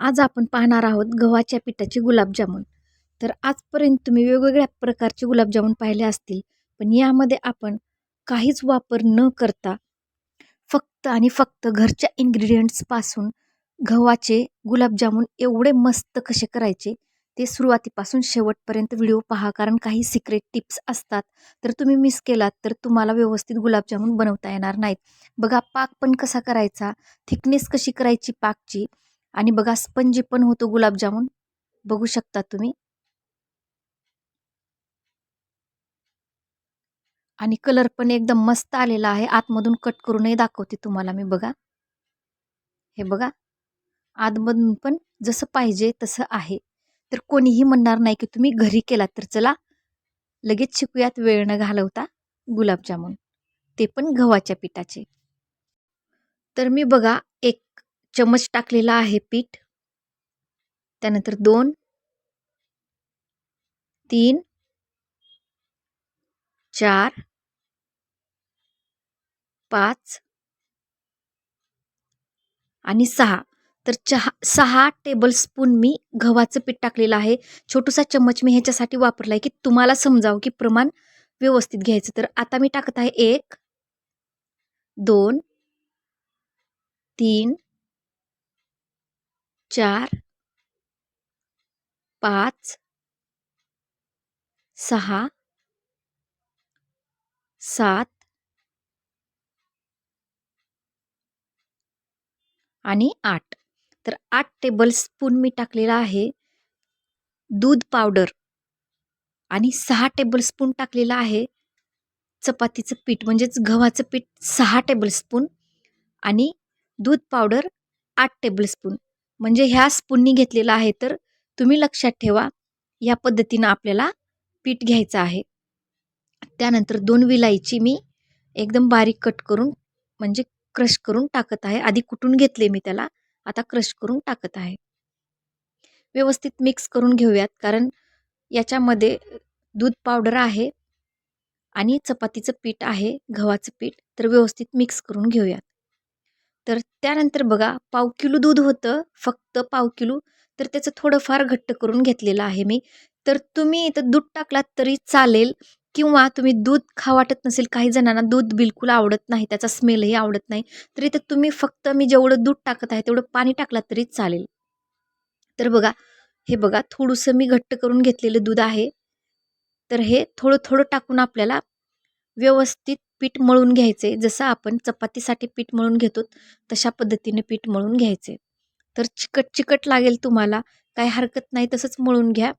आज आपण पाहणार आहोत गव्हाच्या पिठाचे गुलाबजामुन. तर आजपर्यंत तुम्ही वेगवेगळ्या प्रकारचे गुलाबजामुन पाहिले असतील पण यामध्ये आपण काहीच वापर न करता फक्त आणि फक्त घरच्या इन्ग्रेडियंट्सपासून गव्हाचे गुलाबजामुन एवढे मस्त कसे करायचे ते सुरुवातीपासून शेवटपर्यंत व्हिडिओ पहा कारण काही सिक्रेट टिप्स असतात. तर तुम्ही मिस केलात तर तुम्हाला व्यवस्थित गुलाबजामुन बनवता येणार नाहीत. बघा पाक पण कसा करायचा थिकनेस कशी करायची पाकची आणि बघा स्पंजी पण होतो गुलाबजामुन. बघू शकता तुम्ही. आणि कलर पण एकदम मस्त आलेला आहे. आतमधून कट करूनही दाखवते तुम्हाला मी बघा. हे बघा. आतमधून पण जसं पाहिजे तसं आहे. तर कोणीही म्हणणार नाही की तुम्ही घरी केला तर चला लगेच शिकूयात वेळ न घालवता गुलाबजामुन. ते पण गव्हाच्या पिठाचे. तर मी बघा एक चमच टाकलेला आहे पीठ. त्यानंतर दोन तीन चार पाच आणि सहा. तर चहा सहा टेबलस्पून मी गव्हाचं पीठ टाकलेलं आहे. छोटूसा चम्मच मी ह्याच्यासाठी वापरला आहे की तुम्हाला समजावं की प्रमाण व्यवस्थित घ्यायचं. तर आता मी टाकत आहे एक दोन तीन चार पाच सहा सात आणि आठ. तर आठ टेबल स्पून मी टाकलेला आहे. दूध पावडर आणि सहा टेबलस्पून टाकलेलं आहे. चपातीचं पीठ म्हणजेच गव्हाचं पीठ सहा टेबलस्पून आणि दूध पावडर आठ टेबलस्पून म्हणजे ह्या स्पूननी घेतलेला आहे तर तुम्ही लक्षात ठेवा या पद्धतीनं आपल्याला पीठ घ्यायचं आहे. त्यानंतर दोन विलायची मी एकदम बारीक कट करून म्हणजे क्रश करून टाकत आहे. आधी कुटून घेतले मी त्याला आता क्रश करून टाकत आहे. व्यवस्थित मिक्स करून घेऊयात कारण याच्यामध्ये दूध पावडर आहे आणि चपातीचं पीठ आहे गव्हाचं पीठ तर व्यवस्थित मिक्स करून घेऊयात. तर त्यानंतर बघा पाव किलो दूध होतं फक्त पाव किलो. तर त्याचं थोडंफार घट्ट करून घेतलेलं आहे मी. तर तुम्ही इथं दूध टाकलात तरी चालेल किंवा तुम्ही दूध खा वाटत नसेल काही जणांना दूध बिलकुल आवडत नाही त्याचा स्मेलही आवडत नाही. तर इथं तुम्ही फक्त मी जेवढं दूध टाकत आहे तेवढं पाणी टाकलात तरी चालेल. तर बघा हे बघा थोडंसं मी घट्ट करून घेतलेलं दूध आहे. तर हे थोडं थोडं टाकून आपल्याला व्यवस्थित पीठ मळून घ्यायचे. जसं आपण चपातीसाठी पीठ मळून घेतो तशा पद्धतीने पीठ मळून घ्यायचे. तर चिकट चिकट लागेल तुम्हाला काही हरकत नाही तसंच मळून घ्या.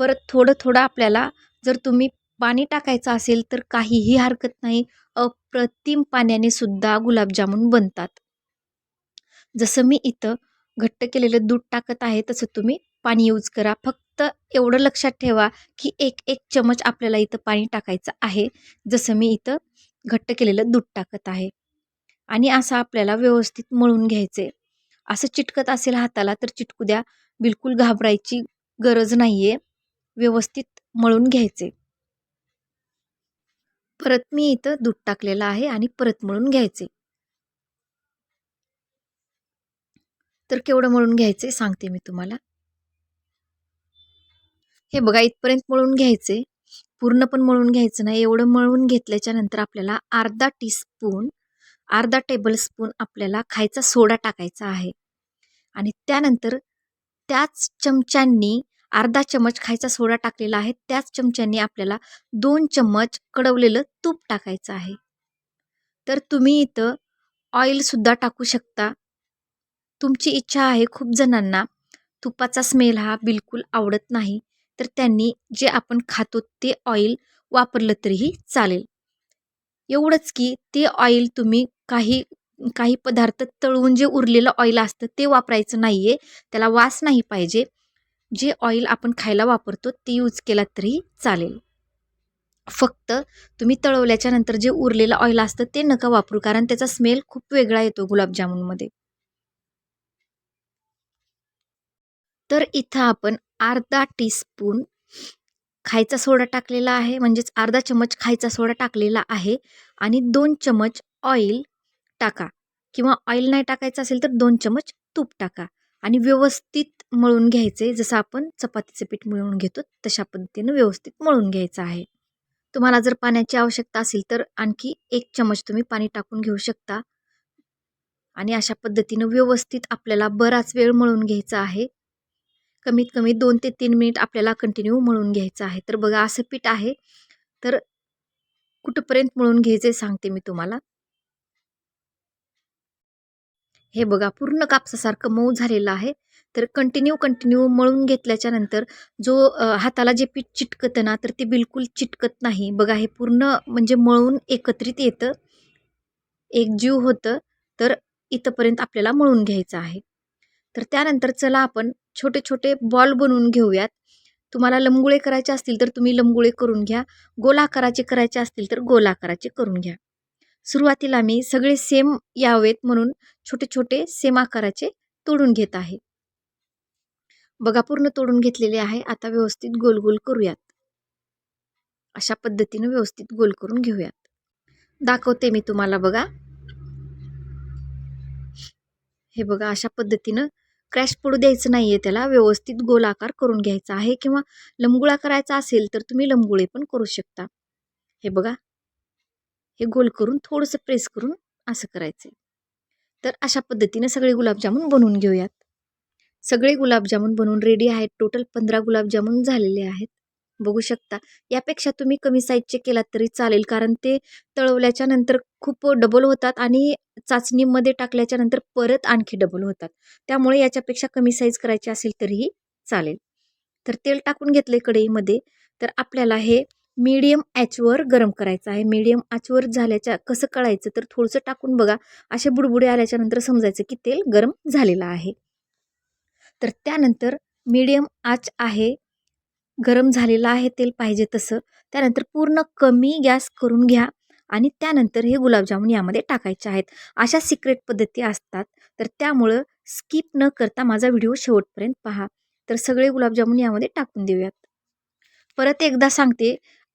परत थोडं थोडं आपल्याला जर तुम्ही पाणी टाकायचं असेल तर काहीही हरकत नाही. अप्रतिम पाण्याने सुद्धा गुलाबजामुन बनतात. जसं मी इथं घट्ट केलेलं दूध टाकत आहे तसं तुम्ही पाणी यूज करा. फक्त एवढं लक्षात ठेवा की एक एक चमच आपल्याला इथं पाणी टाकायचं आहे. जसं मी इथं घट्ट केलेलं दूध टाकत आहे. आणि असं आपल्याला व्यवस्थित मळून घ्यायचे असं चिटकत असेल हाताला तर चिटकू द्या. बिलकुल घाबरायची गरज नाही आहे व्यवस्थित मळून घ्यायचे परत मी इथं दूध टाकलेलं आहे आणि परत मळून घ्यायचे तर केवढं मळून घ्यायचे सांगते मी तुम्हाला. हे बघा इथपर्यंत मळून घ्यायचे. पूर्ण पण मळून घ्यायचं नाही. एवढं मळून घेतल्याच्या नंतर आपल्याला अर्धा टीस्पून अर्धा टेबलस्पून आपल्याला खायचा सोडा टाकायचा आहे. आणि त्यानंतर त्याच चमच्यांनी अर्धा चमच खायचा सोडा टाकलेला आहे. त्याच चमच्यांनी आपल्याला दोन चम्मच कडवलेलं तूप टाकायचं आहे. तर तुम्ही इथं ऑइलसुद्धा टाकू शकता. तुमची इच्छा आहे खूप जणांना. तुपाचा स्मेल हा बिलकुल आवडत नाही. तर त्यांनी जे आपण खातो ते ऑइल वापरलं तरीही चालेल. एवढंच की ते ऑइल तुम्ही काही काही पदार्थ तळून जे उरलेलं ऑइल असतं ते वापरायचं नाही आहे त्याला वास नाही पाहिजे. जे ऑइल आपण खायला वापरतो ते यूज केला तरी चालेल. फक्त तुम्ही तळवल्याच्या नंतर जे उरलेलं ऑइल असतं ते नका वापरू कारण त्याचा स्मेल खूप वेगळा येतो गुलाबजामुनमध्ये. तर इथं आपण अर्धा टीस्पून खायचा सोडा टाकलेला आहे म्हणजेच अर्धा चमच खायचा सोडा टाकलेला आहे आणि दोन चमच ऑइल टाका. किंवा ऑइल नाही टाकायचं असेल तर दोन चमच तूप टाका आणि व्यवस्थित मळून घ्यायचे. जसं आपण चपातीचं पीठ मळून घेतो तशा पद्धतीनं व्यवस्थित मळून घ्यायचं आहे. तुम्हाला जर पाण्याची आवश्यकता असेल तर आणखी एक चमच तुम्ही पाणी टाकून घेऊ शकता. आणि अशा पद्धतीनं व्यवस्थित आपल्याला बराच वेळ मळून घ्यायचा आहे. कमीत कमी दोन ते तीन मिनिट आपल्याला कंटिन्यू मळून घ्यायचं आहे. तर बघा असं पीठ आहे. तर कुठंपर्यंत मळून घ्यायचे सांगते मी तुम्हाला. हे बघा पूर्ण कापसासारखं मऊ झालेलं आहे. तर कंटिन्यू कंटिन्यू मळून घेतल्याच्या नंतर जो हाताला जे पीठ चिटकतं ना तर ते बिलकुल चिटकत नाही. बघा हे पूर्ण म्हणजे मळून एकत्रित येतं. एक जीव होतं. तर इथंपर्यंत आपल्याला मळून घ्यायचं आहे. तर त्यानंतर चला आपण छोटे छोटे बॉल बनवून घेऊयात. तुम्हाला लंबगुळे करायचे असतील तर तुम्ही लंबगुळे करून घ्या. गोलाकाराचे करायचे असतील तर गोलाकाराचे करून घ्या. सुरुवातीला मी सगळे सेम यावेत म्हणून छोटे छोटे सेम आकाराचे तोडून घेत आहे. बघा पूर्ण तोडून घेतलेले आहे. आता व्यवस्थित गोल गोल करूयात. अशा पद्धतीने व्यवस्थित गोल करून घेऊयात. दाखवते मी तुम्हाला बघा. हे बघा अशा पद्धतीनं क्रॅश पडू द्यायचं नाही आहे त्याला. व्यवस्थित गोल आकार करून घ्यायचा आहे किंवा लंबगुळा करायचा असेल तर तुम्ही लंबगुळे पण करू शकता. हे बघा. हे गोल करून थोडंसं प्रेस करून असं करायचं तर अशा पद्धतीने सगळे गुलाबजामून बनवून घेऊयात. सगळे गुलाबजामून बनवून रेडी आहेत. टोटल पंधरा गुलाबजामून झालेले आहेत. बघू शकता. यापेक्षा तुम्ही कमी साईजचे केलात तरी चालेल कारण ते तळवल्याच्या नंतर खूप डबल होतात आणि चाचणीमध्ये टाकल्याच्या नंतर परत आणखी डबल होतात. त्यामुळे याच्यापेक्षा कमी साईज करायची असेल तरीही चालेल. तर तेल टाकून घेतले कढईमध्ये. तर आपल्याला हे मीडियम ॲचवर गरम करायचं आहे. मीडियम आचवर झाल्याच्या कसं कळायचं तर थोडंसं टाकून बघा. असे बुडबुडे आल्याच्यानंतर समजायचं की तेल गरम झालेलं आहे. तर त्यानंतर मीडियम आच आहे. गरम झालेलं आहे तेल पाहिजे तसं त्यानंतर पूर्ण कमी गॅस करून घ्या आणि त्यानंतर हे गुलाबजामुन यामध्ये टाकायचे आहेत. अशा सिक्रेट पद्धती असतात तर त्यामुळं स्किप न करता माझा व्हिडिओ शेवटपर्यंत पहा. तर सगळे गुलाबजामुन यामध्ये टाकून देऊयात. परत एकदा सांगते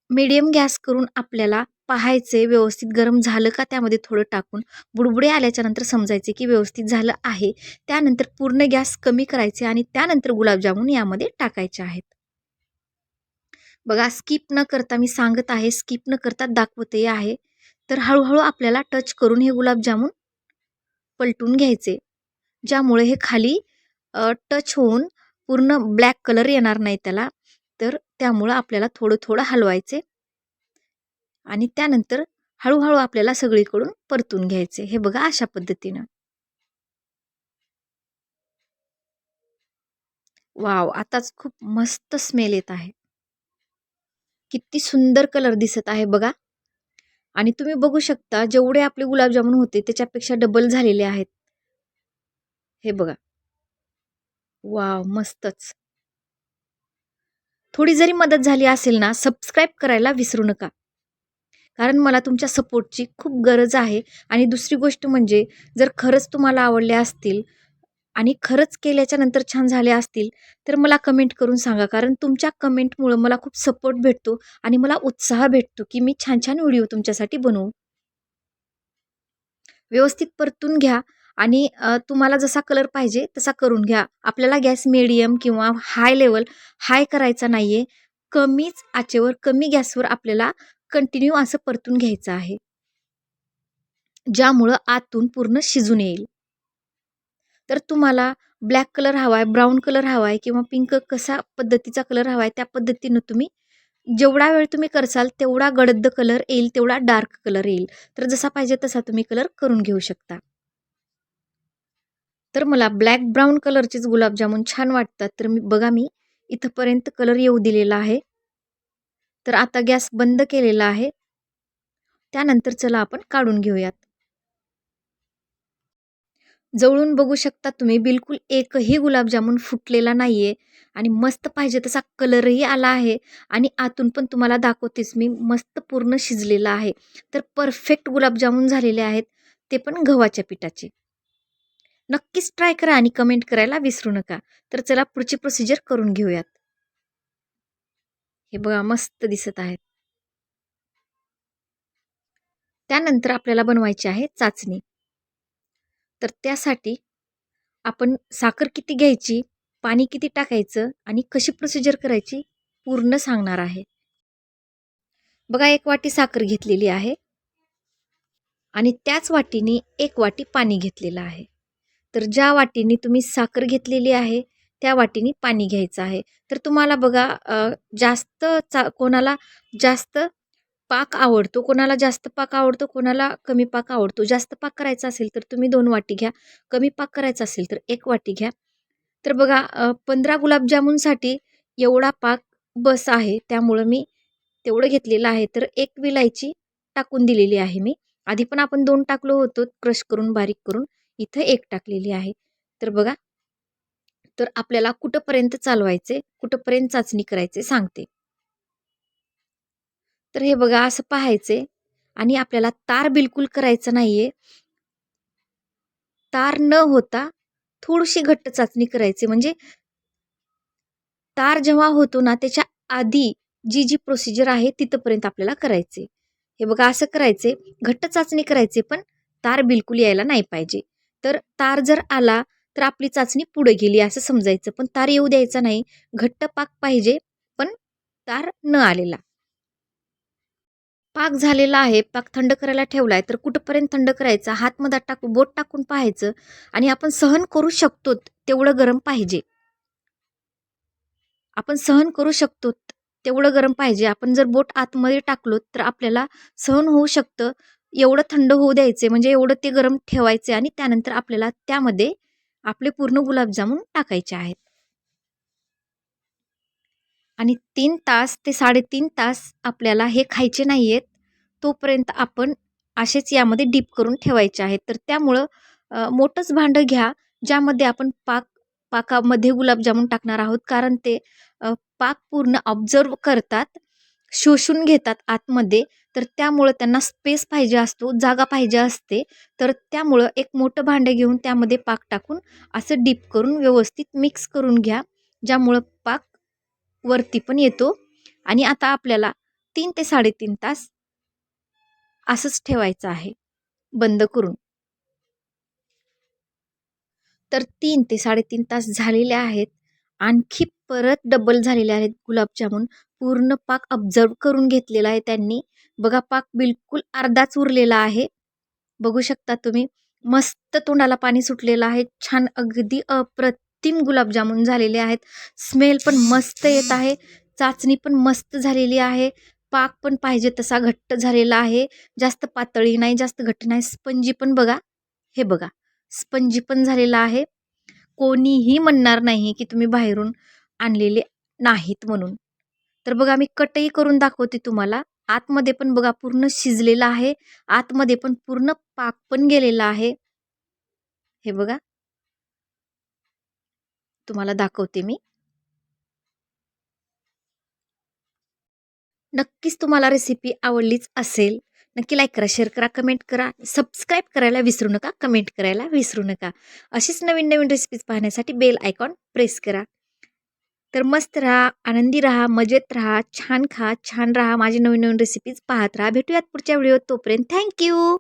मीडियम गॅस करून आपल्याला पाहायचे व्यवस्थित गरम झालं का त्यामध्ये थोडं टाकून बुडबुडे आल्याच्यानंतर समजायचे की व्यवस्थित झालं आहे. त्यानंतर पूर्ण गॅस कमी करायचे आणि त्यानंतर गुलाबजामुन यामध्ये टाकायचे आहेत. बघा स्किप न करता मी सांगत आहे स्किप न करता दाखवते आहे. तर हळूहळू आपल्याला टच करून हे गुलाबजामुन पलटून घ्यायचे. ज्यामुळे हे खाली टच होऊन पूर्ण ब्लॅक कलर येणार नाही त्याला. तर त्यामुळं आपल्याला थोडं थोडं हलवायचे. आणि त्यानंतर हळूहळू आपल्याला सगळीकडून परतून घ्यायचे. हे बघा अशा पद्धतीनं. वाव आताच खूप मस्त स्मेल येत आहे. किती सुंदर कलर दिसत आहे बघा. आणि तुम्ही बघू शकता जेवढे आपले गुलाबजामुन होते त्याच्यापेक्षा डबल झालेले आहेत. हे बघा. वाव मस्तच. थोडी जरी मदत झाली असेल ना सबस्क्राईब करायला विसरू नका. कारण मला तुमच्या सपोर्टची खूप गरज आहे. आणि दुसरी गोष्ट म्हणजे जर खरंच तुम्हाला आवडले असतील आणि खरंच केल्याच्यानंतर छान झाले असतील तर मला कमेंट करून सांगा. कारण तुमच्या कमेंटमुळं मला खूप सपोर्ट भेटतो आणि मला उत्साह भेटतो की मी छान छान व्हिडिओ तुमच्यासाठी बनवू. व्यवस्थित परतून घ्या आणि तुम्हाला जसा कलर पाहिजे तसा करून घ्या. आपल्याला गॅस मिडियम किंवा हाय लेवल हाय करायचा नाही आहे कमीच आचेवर कमी गॅसवर आपल्याला कंटिन्यू असं परतून घ्यायचं आहे. ज्यामुळं आतून पूर्ण शिजून येईल. तर तुम्हाला ब्लॅक कलर हवा आहे ब्राऊन कलर हवा आहे किंवा पिंक कसा पद्धतीचा कलर हवा आहे त्या पद्धतीनं तुम्ही जेवढा वेळ तुम्ही करसाल तेवढा गडद कलर येईल तेवढा डार्क कलर येईल. तर जसा पाहिजे तसा तुम्ही कलर करून घेऊ शकता. तर मला ब्लॅक ब्राऊन कलरचेच गुलाबजामुन छान वाटतात. तर मी बघा मी इथंपर्यंत कलर येऊ दिलेला आहे. तर आता गॅस बंद केलेला आहे. त्यानंतर चला आपण काढून घेऊयात. जवळून बघू शकता तुम्ही. बिलकुल एकही गुलाबजामुन फुटलेला नाही आहे आणि मस्त पाहिजे तसा कलरही आला आहे. आणि आतून पण तुम्हाला दाखवतेच मी मस्त पूर्ण शिजलेला आहे. तर परफेक्ट गुलाबजामुन झालेले आहेत ते पण गव्हाच्या पिठाचे. नक्कीच ट्राय करा आणि कमेंट करायला विसरू नका. तर चला पुढची प्रोसिजर करून घेऊयात. हे बघा मस्त दिसत आहेत. त्यानंतर आपल्याला बनवायची आहे चाचणी. तर त्यासाठी आपण साखर किती घ्यायची पाणी किती टाकायचं आणि कशी प्रोसिजर करायची पूर्ण सांगणार आहे. बघा एक वाटी साखर घेतलेली आहे आणि त्याच वाटीने एक वाटी पाणी घेतलेलं आहे. तर ज्या वाटीने तुम्ही साखर घेतलेली आहे त्या वाटीने पाणी घ्यायचं आहे. तर तुम्हाला बघा जास्त चा कोणाला जास्त पाक आवडतो कोणाला जास्त पाक आवडतो कोणाला कमी पाक आवडतो. जास्त पाक करायचा असेल तर तुम्ही दोन वाटी घ्या कमी पाक करायचा असेल तर एक वाटी घ्या. तर बघा पंधरा गुलाबजामुनसाठी एवढा पाक बस आहे त्यामुळं मी तेवढं घेतलेलं आहे. तर एक विलायची टाकून दिलेली आहे मी. आधी पण आपण दोन टाकलो होतो क्रश करून बारीक करून. इथं एक टाकलेली आहे. तर बघा तर आपल्याला कुठंपर्यंत चालवायचे कुठंपर्यंत चाचणी करायचे सांगते. तर हे बघा असं पाहायचे आणि आपल्याला तार बिलकुल करायचं नाहीये. तार न होता थोडीशी घट्ट चाचणी करायची. म्हणजे तार जेव्हा होतो ना त्याच्या आधी जी जी प्रोसिजर आहे तिथंपर्यंत आपल्याला करायचे हे बघा असं करायचे घट्ट चाचणी करायचे पण तार बिलकुल यायला नाही पाहिजे. तर तार जर आला तर आपली चाचणी पुढे गेली असं समजायचं. पण तार येऊ द्यायचा नाही. घट्ट पाक पाहिजे पण तार न आलेला. पाक झालेला आहे पाक थंड करायला ठेवला आहे तर कुठंपर्यंत थंड करायचा? मधात टाकू बोट टाकून पाहायचं आणि आपण सहन करू शकतो तेवढं गरम पाहिजे. आपण सहन करू शकतो तेवढं गरम पाहिजे. आपण जर बोट आतमध्ये टाकलो तर आपल्याला सहन होऊ शकतं. एवढं थंड होऊ द्यायचे म्हणजे एवढं ते गरम ठेवायचे आणि त्यानंतर आपल्याला त्यामध्ये आपले पूर्ण गुलाबजामुन टाकायचे आहेत. आणि तीन तास ते साडेतीन तास आपल्याला हे खायचे नाही आहेत तोपर्यंत आपण असेच यामध्ये डीप करून ठेवायचे आहेत. तर त्यामुळं मोठंच भांडं घ्या ज्यामध्ये आपण पाक पाकामध्ये गुलाबजामुन टाकणार आहोत. कारण ते पाक पूर्ण ऑब्झर्व करतात शोषून घेतात आतमध्ये. तर त्यामुळं त्यांना स्पेस पाहिजे असतो जागा पाहिजे असते. तर त्यामुळं एक मोठं भांडं घेऊन त्यामध्ये पाक टाकून असं डीप करून व्यवस्थित मिक्स करून घ्या ज्यामुळं पाक वरती पण येतो. आणि आता आपल्याला तीन ते साडेतीन तास असंच ठेवायचं आहे. बंद करून. तर तीन ते साडेतीन तास झालेले आहेत. आणखी परत डबल झालेले आहेत गुलाबजामुन. पूर्ण पाक ऑब्झर्व करून घेतलेला आहे त्यांनी. बघा पाक बिलकुल अर्धाच उरलेला आहे. बघू शकता तुम्ही. मस्त तोंडाला पाणी सुटलेलं आहे. छान अगदी अप्रत अप्रतिम गुलाबजामुन झालेले आहेत. स्मेल पण मस्त येत आहे. चाचणी पण मस्त झालेली आहे. पाक पण पाहिजे तसा घट्ट झालेला आहे. जास्त पातळी नाही जास्त घट्ट नाही. स्पंजी पण बघा. हे बघा. स्पंजी पण झालेला आहे. कोणीही म्हणणार नाही की तुम्ही बाहेरून आणलेले नाहीत म्हणून. तर बघा मी कटही करून दाखवते तुम्हाला. आतमध्ये पण बघा पूर्ण शिजलेलं आहे. आतमध्ये पण पूर्ण पाक पण गेलेला आहे. हे बघा. तुम्हाला दाखवते मी. नक्कीच तुम्हाला रेसिपी आवडलीच असेल नक्की लाईक करा शेअर करा कमेंट करा सबस्क्राईब करायला विसरू नका कमेंट करायला विसरू नका. अशीच नवीन नवीन रेसिपीज पाहण्यासाठी बेल आयकॉन प्रेस करा. तर मस्त राहा आनंदी राहा मजेत राहा छान खा छान राहा माझी नवीन नवीन रेसिपीज पाहत राहा. भेटूयात पुढच्या व्हिडिओत तोपर्यंत. थँक्यू